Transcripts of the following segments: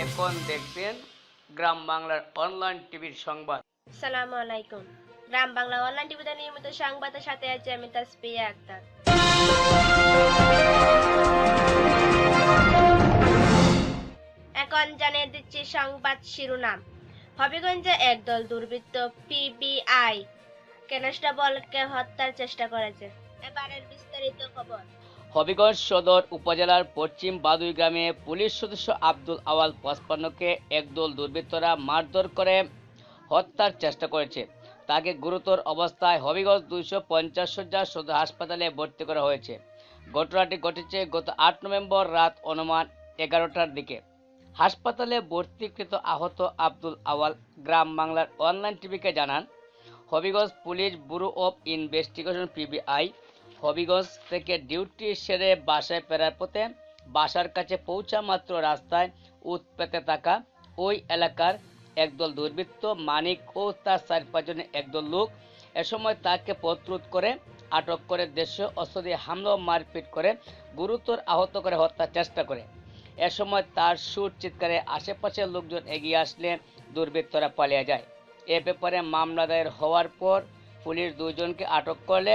দেখছেন গ্রাম বাংলার অনলাইন টিভির সংবাদ। আসসালামু আলাইকুম। গ্রাম বাংলা অনলাইন টিভিতে নিয়মিত সংবাদের সাথে আছি আমি তাসপিয়া আক্তার। এখন জানিয়ে দিচ্ছি সংবাদ শিরোনাম। হবিগঞ্জে একদল দুর্বৃত্ত পিবিআই কনস্টেবলকে হত্যার চেষ্টা করেছে। এবারের বিস্তারিত খবর। হবিগঞ্জ সদর উপজেলার পশ্চিম বাদুই গ্রামে পুলিশ সদস্য আব্দুল আওয়াল পঁচপান্নকে একদল দুর্বৃত্তরা মারধর করে হত্যার চেষ্টা করেছে। তাকে গুরুতর অবস্থায় হবিগঞ্জ দুইশো পঞ্চাশ সজ্জা সদর হাসপাতালে ভর্তি করা হয়েছে। ঘটনাটি ঘটেছে গত আট নভেম্বর রাত অনুমান এগারোটার দিকে। হাসপাতালে ভর্তিকৃত আহত আব্দুল আওয়াল গ্রাম বাংলার অনলাইন টিভিকে জানান, Habiganj police bureau of investigation PBI Habiganj থেকে ডিউটি সেরে বাসায় ফেরার পথে বাসার কাছে পৌঁছা মাত্র রাস্তায় উৎপেতে থাকা ওই এলাকার একদল দুর্বৃত্ত মানিক ও তার চার পাঁচজনের একদল লোক এ সময় তাকে প্রতিরোধ করে, আটক করে দেশীয় অস্ত্র দিয়ে হামলা মারপিট করে, গুরুতর আহত করে হত্যার চেষ্টা করে। এ সময় তার সুর চিৎকারে আশেপাশের লোকজন এগিয়ে আসলে দুর্বৃত্তরা পালিয়ে যায়। এ ব্যাপারে মামলা দায়ের হওয়ার পর পুলিশ দুইজনকে আটক করলে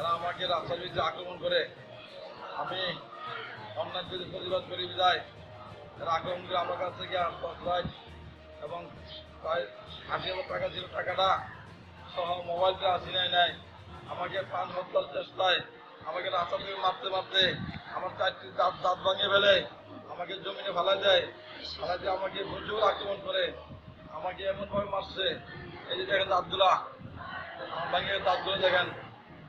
এরা আমাকে রাস্তার বিরুদ্ধে আক্রমণ করে। আমি অন্যায় বিরুদ্ধে প্রতিবাদ করি বিদায়। এরা আক্রমণ করে আমার কাছ থেকে টর্চলাইট এবং প্রায় আশি হাজার টাকা ছিল টাকাটা সহ মোবাইলটা আসি নাই নাই। আমাকে প্রাণ হত্যার চেষ্টায় আমাকে রাস্তা থেকে মারতে মারতে আমার চারটি দাঁত দাঁত ভাঙিয়ে ফেলে আমাকে জমিনে ফেলা দেয়। ফেলা দিয়ে আমাকে প্রচুর আক্রমণ করে। আমাকে এমনভাবে মারছে। এই যে দেখেন দাঁতগুলা ভাঙিয়ে দাঁতগুলো দেখেন।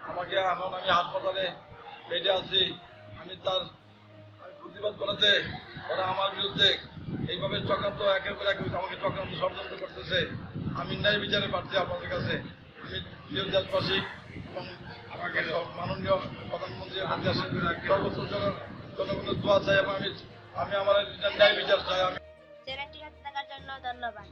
আমাকে এখন আমি হাসপাতালে বেডে আছি। আমি তার প্রতিবাদ করাতে ওরা আমার বিরুদ্ধে এইভাবে চক্রান্ত, একের পর এক আমাকে চক্রান্ত ষড়যন্ত্র করতেছে। আমি ন্যায় বিচারে প্রার্থী আপনাদের কাছে। আমি প্রিয় দেশবাসী এবং আমাকে মাননীয় প্রধানমন্ত্রী সর্বোচ্চ জনগণের দোয়া চাই এবং আমি আমি আমার ন্যায় বিচার চাই। আমি জন্য ধন্যবাদ।